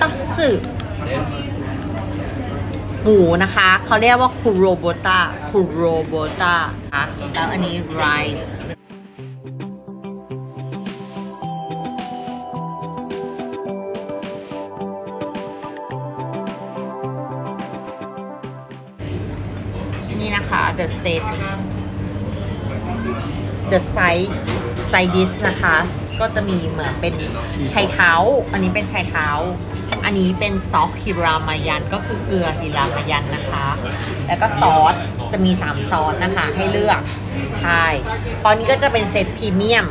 ตัสึหมูนะคะ เขาเรียกว่าคุโรโบตาคุโรโบตาค่ะแล้วอันนี้ไรซ์นี่นะคะ the set the side side dish นะคะ ก็จะมีเหมือนเป็นชายเท้า อันนี้เป็นชายเท้า อันนี้เป็นซอสฮิรามายันก็คือเกลือฮิรามายันนะคะ แล้วก็ซอสจะมี 3 ซอสนะคะให้เลือก ใช่ตอนนี้ก็จะเป็นเซตพรีเมียม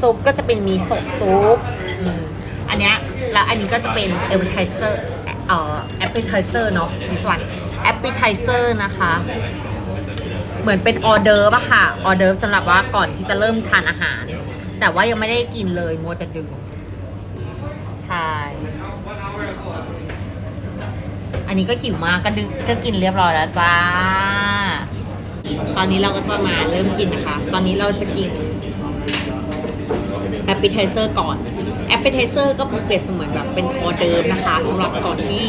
ซุปก็จะเป็นมีสดซุปอืมอันเนี้ยแล้วอันนี้ก็จะเป็น appetizer เซอร์เอ่อ appetizer เซอร์เนาะ this one appetizer นะคะ เหมือนเป็นออเดอร์ป่ะค่ะ ออเดอร์สำหรับว่าก่อนที่จะเริ่มทานอาหาร แต่ว่ายังไม่ได้กินเลยมัวแต่ดื่มใช่อันนี้ก็หิวมากก็ดึก็กินเรียบร้อยแล้วจ้า ตอนนี้เราก็จะมาเริ่มกินนะคะ ตอนนี้เราจะกิน appetizer ก่อน appetizer ก็เปรียบเสมือนแบบเป็นออเดอร์นะคะสำหรับก่อนที่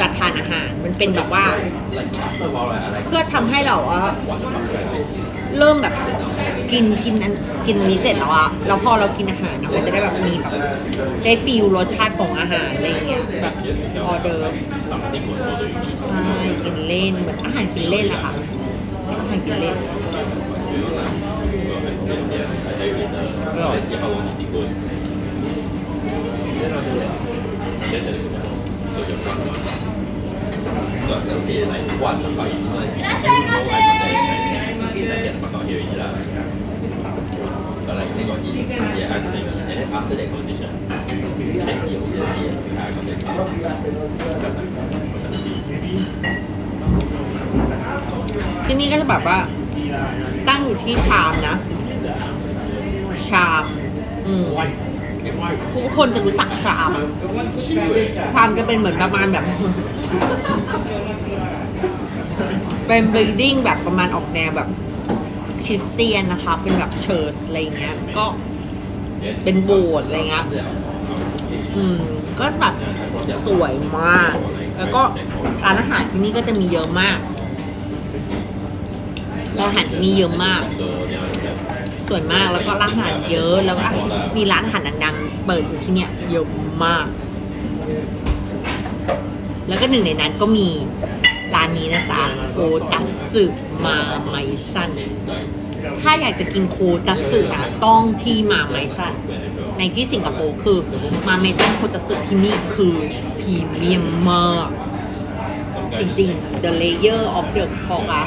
จะทานอาหาร มันเป็นแบบว่า เพื่อทำให้เราเริ่มแบบ กินกินอันกินอันนี้เสร็จแล้วอะแล้วพอเรากินอาหารอะมันจะได้แบบมีแบบได้ฟีลรสชาติของอาหารอะไรเงี้ยแบบออเดอร์ใช่กินเล่นเหมือนอาหารกินเล่นอะค่ะอาหารกินเล่น ที่นี่ก็จะแบบว่า ตั้งอยู่ที่ชามนะ ชามอืมทุกคนจะรู้จักชามชามจะเป็นเหมือนประมาณแบบ เป็นบิลดิ้งแบบประมาณออกแนวแบบ คริสเตียนนะคะ เป็นแบบเชิร์ชอะไรเงี้ย ก็เป็นโบสถ์อะไรเงี้ย อืม ก็แบบสวยมาก แล้วก็ร้านอาหารที่นี่ก็จะมีเยอะมากร้านอาหารที่นี่เยอะมาก ส่วนมากแล้วก็ร้านอาหารเยอะ แล้วก็มีร้านอาหารดังๆ เปิดอยู่ที่เนี่ยเยอะมาก แล้วก็หนึ่งในนั้นก็มี ร้านนี้นะจ๊ะโคตัสึมาไมซันถ้าอยากจะกินโคตัสึนะต้องที่มาไมซันในที่สิงคโปร์คือมาไมซันโคตัสึที่นี่คือพรีเมียมมากจริงๆ the layer of the pork อะ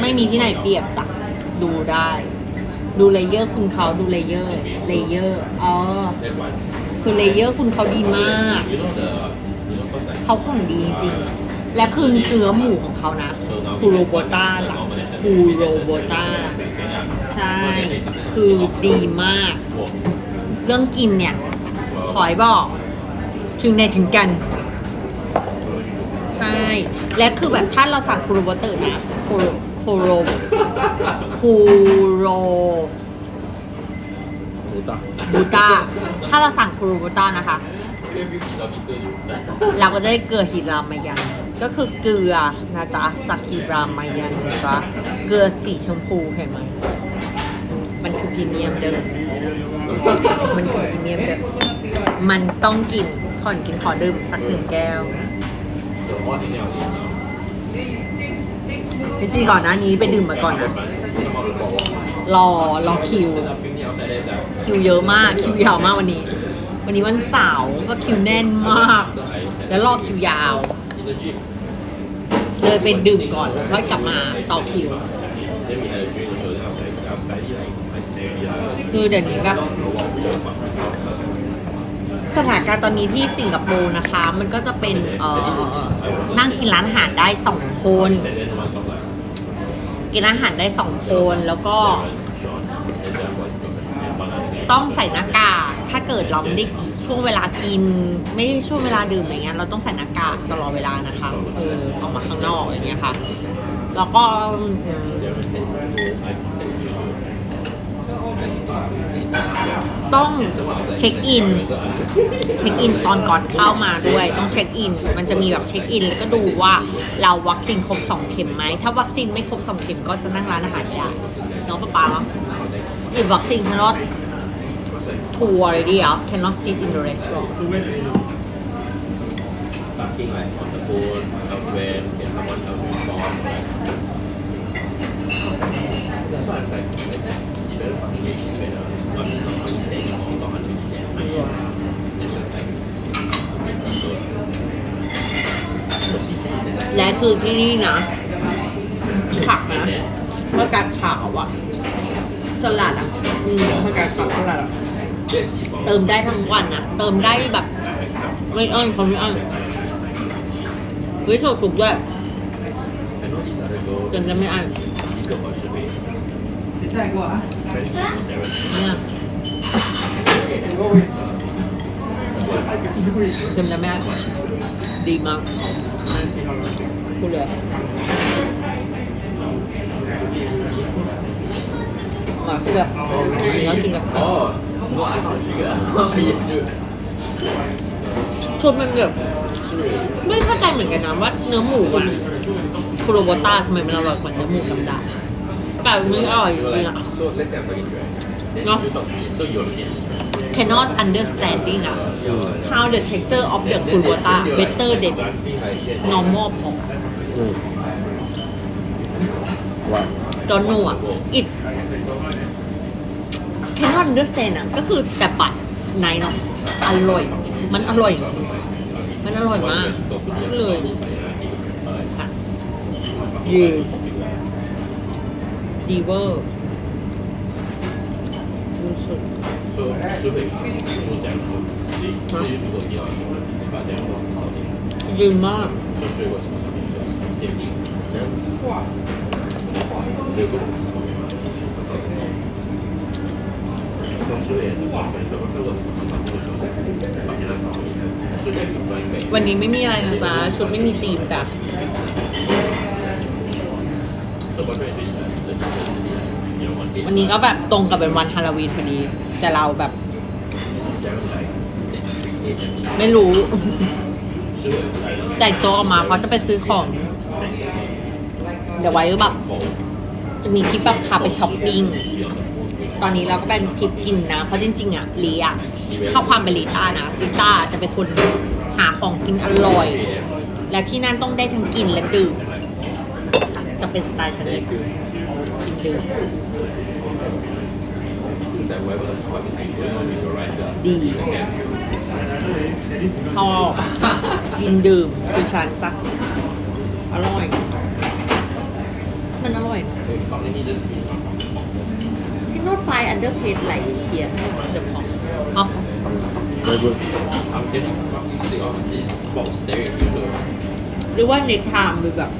ไม่มีที่ไหนเปรียบจ้ะดูได้ ดูเลเยอร์คุณเขาดูเลเยอร์เลเยอร์อ๋อคือเลเยอร์คุณเขาดีมาก เขาของดีจริง และคือเนื้อหมูของเขานะคูโรโบต้าจ้ะคูโรโบต้าใช่ คือดีมาก เรื่องกินเนี่ย ขอให้บอกถึงไหนถึงกัน ใช่ และคือแบบถ้าเราสั่งคูโรโบเตอร์นะคูโรคูโรคูโรรู้ตักบูต้าถ้าเราสั่งคูโรบูต้านะคะ เราก็จะได้เกลือฮิรามายัน ก็คือเกลือนะจ๊ะจากฮิรามายันนะจ๊ะเกลือสีชมพูเห็นไหมมันคือพรีเมียมเด้อมันคือพรีเมียมเด้อมันต้องกินก่อนกินขอดื่มสักหนึ่งแก้วจริงๆก่อนหน้านี้ไปดื่มมาก่อนนะรอรอคิว คิวเยอะมากคิวยาวมากวันนี้ วันนี้วันเสาร์ก็คิวแน่นมาก แล้วรอคิวยาว เลยไปดื่มก่อนแล้วค่อยกลับมาต่อคิว คือเดี๋ยวนี้แบบสถานการณ์ตอนนี้ที่สิงคโปร์นะคะ มันก็จะเป็นเอ่อนั่งกินร้านอาหารได้สองคน กินอาหารได้สองคนแล้วก็ ต้องใส่หน้ากากถ้าเกิดเราไม่ได้ ช่วงเวลากิน ไม่ช่วงเวลาดื่มอะไรเงี้ยเราต้องใส่หน้ากากตลอดเวลานะคะเออออกมาข้างนอกอย่างเงี้ยค่ะ แล้วก็ต้องเช็คอิน เช็คอินตอนก่อนเข้ามาด้วย ต้องเช็คอิน มันจะมีแบบเช็คอิน แล้วก็ดูว่าเราวัคซีนครบสองเข็มไหม ถ้าวัคซีนไม่ครบสองเข็มก็จะนั่งร้านอาหารได้เนาะป้าป๊าเนาะ if vaccine cannot tour already ah cannot sit in the restaurant Parking like on the phone, elsewhere, get someone else to respond. Right? That's why I was like, like you better fucking make it better. I mean, not only standing or not hundred percent. I mean, it's just like so. และคือที่นี่นะ ผักนะผักกาดขาวอะสลัดอะอืมผักกาดขาวสลัดอะ Let's eat for เติมได้ทั้งวันนะเติมได้แบบไม่อ้อนเขาไม่อ้อนเฮ้ยถูกถูกด้วย I know these other girls. เติมได้ไม่อ้อนเนี่ยเติมได้ไม่อ้อนดีมากพูเลยมาคือแบบเนื้อกินกับข้าว Oh, no, I'm not sugar. yes, dude. คือมันแบบไม่เข้าใจเหมือนกันนะว่าเนื้อหมูอะคุโรโบต้าทำไมมันอร่อยกว่าเนื้อหมูธรรมดาแต่มันอร่อยจ You were ริง like, อะ so let's say I'm talking to you, right? Then No. you talk to me. So you're looking at me. cannot understanding อะ how the texture of the Then- then- kurbota then you're like better than glancing like that. normal pork อืมว่า don't know อะ it แค่นอน understand ะก็คือแต่ปัดไหนเนาะอร่อย มันอร่อยจริงมันอร่อยมากเลยค่ะยืนดีเวอร์รู้สึกยืนมากเวันนี้ไม่มีอะไรนะจ๊ะชุดไม่มีธีมจ้ะวันนี้ก็แบบตรงกับเป็นวันฮาโลวีนพอดี แต่เราแบบ ไม่รู้ แต่งตัวออกมาเพราะจะไปซื้อของ เดี๋ยวไว้แบบจะมีคลิปแบบพาไปช้อปปิ้ง Be on the phone. ตอนนี้เราก็เป็นคลิปกินนะ เพราะจริงๆอะลีอะเข้าความเป็นลีต้านะลีต้าจะเป็นคนหาของกินอร่อย และที่นั่นต้องได้ทั้งกินและดื่มจะเป็นสไตล์ฉันเลยกินดื่ม that whoever what is doing is alright. ดี Okay. พอกินดื่มคือฉันจ้ะอร่อย มันอร่อย How many just cannot find underpaid like here the pop อ๋อไม่พูด I'm getting fucking sick of this box staring at you though. หรือว่าในไทม์หรือแบบ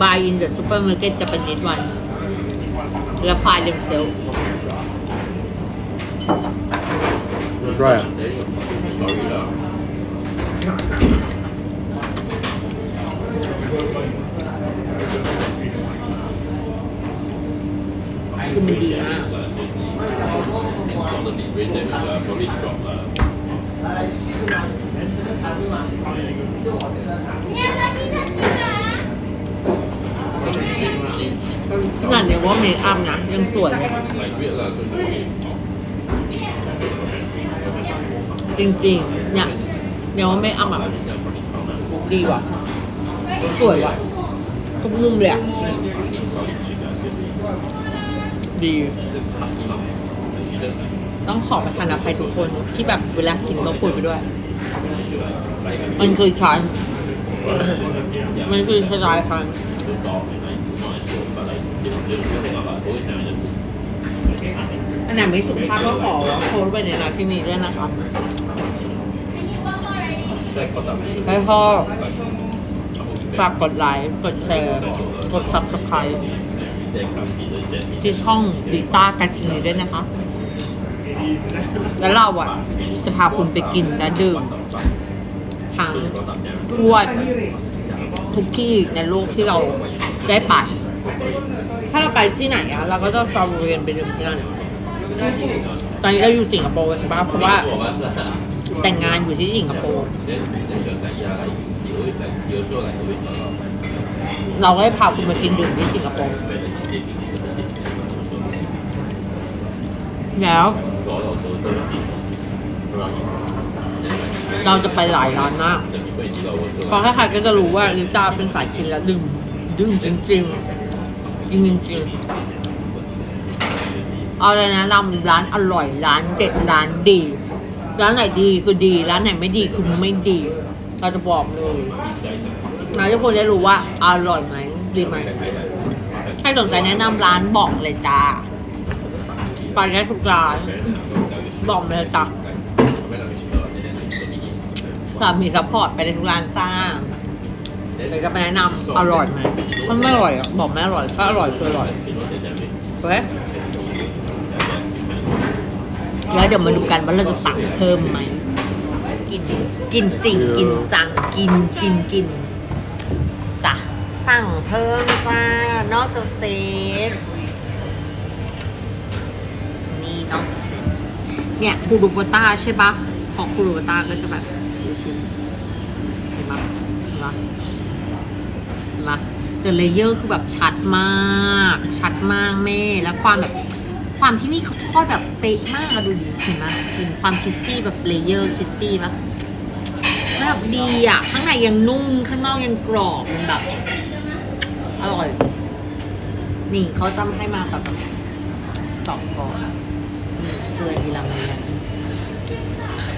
buy in the supermarket จะเป็น net one แล้ว find themselves มันร้อยอะ Staring at fucking story lah. คือมันดีมาก This dollar big rate that will uh, probably drop uh, ขนาดเนี้ยว่าเมคอัพนะยังสวย like weird lah so she จริงๆ เนี่ยเดี๋ยวว่าเมคอัพอะดีว่ะ สวยว่ะทุกมุมเลยอะ ดี ต้องขอประทานอภัยทุกคนที่แบบเวลากินต้องคุยไปด้วย มันคือฉันมันคือสไตล์ฉันอันไหนไม่สุภาพก็ขอโพสไปในนาที่นี้ด้วยนะครับให้พ่อฝากกดไลค์กดแชร์ กด subscribe ที่ช่องดิต้ากาชินีด้วยนะคะ แล้วเราอะ จะพาคุณไปกินและดื่มทั้งทั่วทุกที่ในโลกที่เราได้ไปถ้าเราไปที่ไหนอะเราก็จะจองโรงเรียนไปดื่มที่นั่นตอนนี้เราอยู่สิงคโปร์ใช่ปะเพราะว่าแต่งงานอยู่ที่สิงคโปร์เราก็ได้พาคุณมากินดื่มที่สิงคโปร์ แล้วเราจะไปหลายร้านมากเพราใครๆก็จะรู้ว่าลิซ่าเป็นสายกินและดื่มดื่มจริงๆกินจริงๆเอาเลยนะนำร้านอร่อยร้านเด็ดร้านดี ร้านไหนดีคือดี ร้านไหนไม่ดีคือไม่ดี เราจะบอกเลยนะทุกคนจะรู้ว่าอร่อยไหมดีไหมใครสนใจแนะนำร้านบอกเลยจ้า ไปได้ทุกร้านบอกเลยจ้ะสามีซัพพอร์ตไปได้ทุกร้านจ้าเดี๋ยวจะไปแนะนำอร่อยไหมถ้าไม่อร่อยอะบอกไม่อร่อยถ้าอร่อยคืออร่อยเว้ยแล้วเดี๋ยวมาดูกันว่าเราจะสั่งเพิ่มไหมกินกินจริงกินจังกินกินกินจ้ะสั่งเพิ่มจ้านอกจากเซฟ เนี่ยคูรูโบต้าใช่ปะของคูรูโบต้าก็จะแบบเห็นปะเห็นปะเห็นปะเดอะเลเยอร์คือแบบชัดมาก ชัดมากแม่ แล้วความแบบความที่นี่เขาทอดแบบเป๊ะมากอะดูดิเห็นไหมเห็นความคริสปี้แบบเลเยอร์คริสปี้ปะแบบดีอะข้างในยังนุ่มข้างนอกยังกรอบมันแบบอร่อย นี่เขาจำให้มาแบบสองก่อน เกลืออีลาเมีย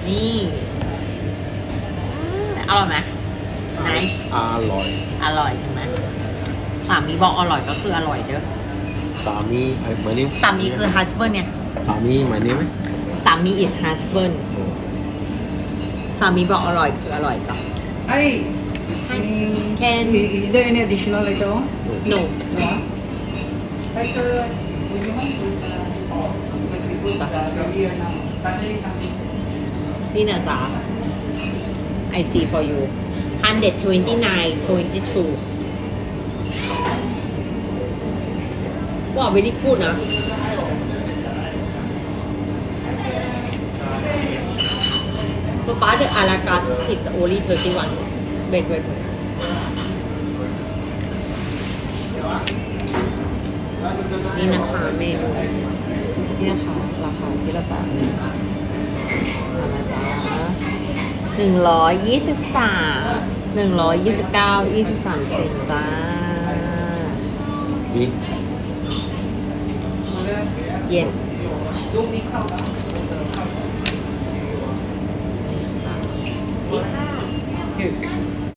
นี่อืมอร่อยไหม nice อร่อย อร่อยใช่ไหมสามีบอกอร่อยก็คืออร่อยเด้อสามีไอ้ my name สามีคือ husband เนี่ย สามี my name ไหมสามี is husband สามีบอกอร่อยคืออร่อยจ้ะ Hi. Hi. Any- Can- i- Is there any additional later on? no No. Hi, sir. Would นี่นะจ๊ะ I see for you 129 22ว่าไม่ได้พูดนะป๊าป๊าเดอะอารากัส is only 31 wait wait wait นี่นะคะเมนู นี่นะคะราคาที่เราจ่ายเอามาจ้าหนึ่งร้อยยี่สิบสามหนึ่งร้อยยี่สิบเก้ายี่สิบสามเซนจ้ามี yes นี่ค่ะ